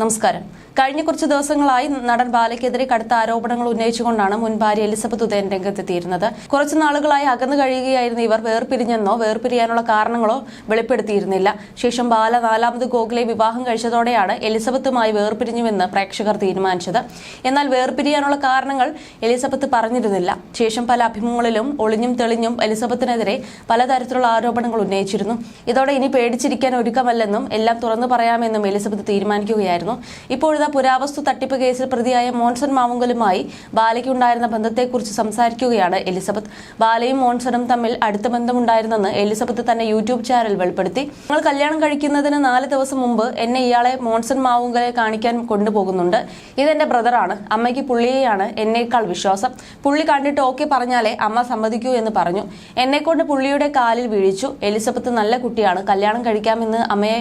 നമസ്കാരം. കഴിഞ്ഞ കുറച്ച് ദിവസങ്ങളായി നടൻ ബാലയ്ക്കെതിരെ കടുത്ത ആരോപണങ്ങൾ ഉന്നയിച്ചുകൊണ്ടാണ് മുൻ ഭാര്യ എലിസബത്ത് ഉദയൻ രംഗത്തെത്തിയിരുന്നത്. കുറച്ചു നാളുകളായി അകന്നു കഴിയുകയായിരുന്നു ഇവർ വേർപിരിഞ്ഞെന്നോ വേർപിരിയാനുള്ള കാരണങ്ങളോ വെളിപ്പെടുത്തിയിരുന്നില്ല. ശേഷം ബാല നാലാമത് ഗോഖലെ വിവാഹം കഴിച്ചതോടെയാണ് എലിസബത്തുമായി വേർപിരിഞ്ഞുവെന്ന് പ്രേക്ഷകർ തീരുമാനിച്ചത്. എന്നാൽ വേർപിരിയാനുള്ള കാരണങ്ങൾ എലിസബത്ത് പറഞ്ഞിരുന്നില്ല. ശേഷം പല അഭിമുഖങ്ങളിലും ഒളിഞ്ഞും തെളിഞ്ഞും എലിസബത്തിനെതിരെ പലതരത്തിലുള്ള ആരോപണങ്ങൾ ഉന്നയിച്ചിരുന്നു. ഇതോടെ ഇനി പേടിച്ചിരിക്കാൻ ഒരുക്കമല്ലെന്നും എല്ലാം തുറന്നു പറയാമെന്നും എലിസബത്ത് തീരുമാനിക്കുകയായിരുന്നു. ഇപ്പോഴിതാ പുരാവസ്തു തട്ടിപ്പ് കേസിൽ പ്രതിയായ മോൺസൺ മാവുങ്കലുമായി ബാലയ്ക്കുണ്ടായിരുന്ന ബന്ധത്തെക്കുറിച്ച് സംസാരിക്കുകയാണ് എലിസബത്ത്. ബാലയും മോൺസണും തമ്മിൽ അടുത്ത ബന്ധമുണ്ടായിരുന്നെന്ന് എലിസബത്ത് തന്നെ യൂട്യൂബ് ചാനൽ വെളിപ്പെടുത്തി. ഞങ്ങൾ കല്യാണം കഴിക്കുന്നതിന് നാല് ദിവസം മുമ്പ് എന്നെ ഇയാളെ മോൺസൺ മാവുങ്കലെ കാണിക്കാൻ കൊണ്ടുപോകുന്നുണ്ട്. ഇതെന്റെ ബ്രദറാണ്. അമ്മയ്ക്ക് പുള്ളിയെയാണ് എന്നേക്കാൾ വിശ്വാസം. പുള്ളി കണ്ടിട്ട് ഓക്കെ പറഞ്ഞാലേ അമ്മ സമ്മതിക്കൂ എന്ന് പറഞ്ഞു. എന്നെക്കൊണ്ട് പുള്ളിയുടെ കാലിൽ വീഴിച്ചു. എലിസബത്ത് നല്ല കുട്ടിയാണ്. കല്യാണം കഴിക്കാമെന്ന് അമ്മയെ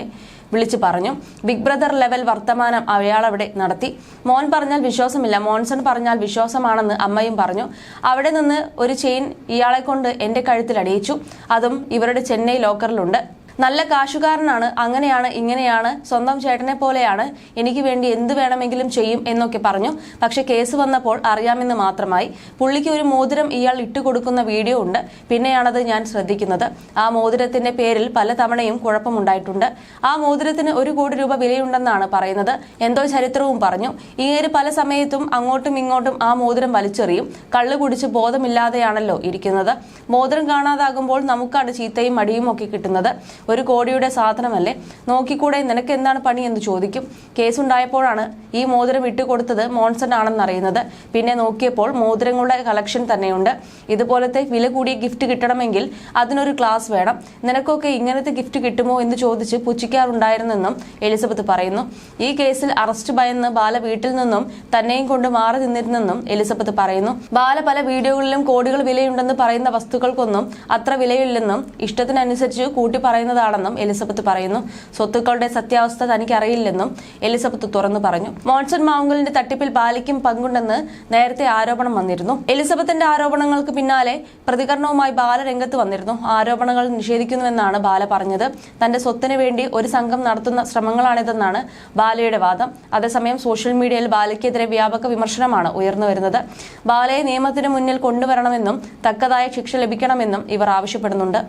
വിളിച്ചു പറഞ്ഞു. ബിഗ് ബ്രദർ ലെവൽ വർത്തമാനം അയാളവിടെ നടത്തി. മോൻ പറഞ്ഞാൽ വിശ്വാസമില്ല. മോൻസൺ പറഞ്ഞാൽ വിശ്വാസമാണെന്ന് അമ്മയും പറഞ്ഞു. അവിടെ നിന്ന് ഒരു ചെയിൻ ഇയാളെ കൊണ്ട് എന്റെ കഴുത്തിൽ അടിയിച്ചു. അതും ഇവരുടെ ചെന്നൈ ലോക്കറിലുണ്ട്. നല്ല കാശുകാരനാണ് അങ്ങനെയാണ് ഇങ്ങനെയാണ് സ്വന്തം ചേട്ടനെ പോലെയാണ് എനിക്ക് വേണ്ടി എന്ത് വേണമെങ്കിലും ചെയ്യും എന്നൊക്കെ പറഞ്ഞു. പക്ഷെ കേസ് വന്നപ്പോൾ അറിയാമെന്ന് മാത്രമായി. പുള്ളിക്ക് ഒരു മോതിരം ഇയാൾ ഇട്ടുകൊടുക്കുന്ന വീഡിയോ ഉണ്ട്. പിന്നെയാണത് ഞാൻ ശ്രദ്ധിക്കുന്നത്. ആ മോതിരത്തിന്റെ പേരിൽ പല തവണയും കുഴപ്പമുണ്ടായിട്ടുണ്ട്. ആ മോതിരത്തിന് ഒരു കോടി രൂപ വിലയുണ്ടെന്നാണ് പറയുന്നത്. എന്തോ ചരിത്രവും പറഞ്ഞു. ഇങ്ങേര് പല സമയത്തും അങ്ങോട്ടും ഇങ്ങോട്ടും ആ മോതിരം വലിച്ചെറിയും. കള്ളു കുടിച്ച് ബോധമില്ലാതെയാണല്ലോ ഇരിക്കുന്നത്. മോതിരം കാണാതാകുമ്പോൾ നമുക്കാണ് ചീത്തയും മടിയും ഒക്കെ കിട്ടുന്നത്. ഒരു കോടിയുടെ സാധനമല്ലേ? നോക്കിക്കൂടെ നിനക്ക് എന്താണ് പണി എന്ന് ചോദിക്കും. കേസുണ്ടായപ്പോഴാണ് ഈ മോതിരം വിട്ടുകൊടുത്തത് മോൺസൺ ആണെന്ന് അറിയുന്നത് പിന്നെ നോക്കിയപ്പോൾ മോതിരങ്ങളുടെ കളക്ഷൻ തന്നെയുണ്ട്. ഇതുപോലത്തെ വില കൂടിയ ഗിഫ്റ്റ് കിട്ടണമെങ്കിൽ അതിനൊരു ക്ലാസ് വേണം. നിനക്കൊക്കെ ഇങ്ങനത്തെ ഗിഫ്റ്റ് കിട്ടുമോ എന്ന് ചോദിച്ച് പുച്ഛിക്കാറുണ്ടായിരുന്നെന്നും എലിസബത്ത് പറയുന്നു. ഈ കേസിൽ അറസ്റ്റ് ഭയന്ന് ബാല വീട്ടിൽ നിന്നും തന്നെയും കൊണ്ട് മാറി നിന്നിരുന്നെന്നും എലിസബത്ത് പറയുന്നു. ബാല പല വീഡിയോകളിലും കോടികൾ വിലയുണ്ടെന്ന് പറയുന്ന വസ്തുക്കൾക്കൊന്നും അത്ര വിലയില്ലെന്നും ഇഷ്ടത്തിനനുസരിച്ച് കൂട്ടി പറയുന്നതാണെന്നും എലിസബത്ത് പറയുന്നു. സ്വത്തുക്കളുടെ സത്യാവസ്ഥ തനിക്ക് അറിയില്ലെന്നും എലിസബത്ത് തുറന്നു പറഞ്ഞു. മോൺസൺ മാവുങ്കലിന്റെ തട്ടിപ്പിൽ ബാലിക്കും പങ്കുണ്ടെന്ന് നേരത്തെ ആരോപണം വന്നിരുന്നു. എലിസബത്തിന്റെ ആരോപണങ്ങൾക്ക് പിന്നാലെ പ്രതികരണവുമായി ബാല രംഗത്ത് വന്നിരുന്നു. ആരോപണങ്ങൾ നിഷേധിക്കുന്നുവെന്നാണ് ബാല പറഞ്ഞത്. തന്റെ സ്വത്തിന് വേണ്ടി ഒരു സംഘം നടത്തുന്ന ശ്രമങ്ങളാണിതെന്നാണ് ബാലയുടെ വാദം. അതേസമയം സോഷ്യൽ മീഡിയയിൽ ബാലയ്ക്കെതിരെ വ്യാപക വിമർശനമാണ് ഉയർന്നു വരുന്നത്. ബാലയെ നിയമത്തിന് മുന്നിൽ കൊണ്ടുവരണമെന്നും തക്കതായ ശിക്ഷ ലഭിക്കണമെന്നും ഇവർ ആവശ്യപ്പെടുന്നുണ്ട്.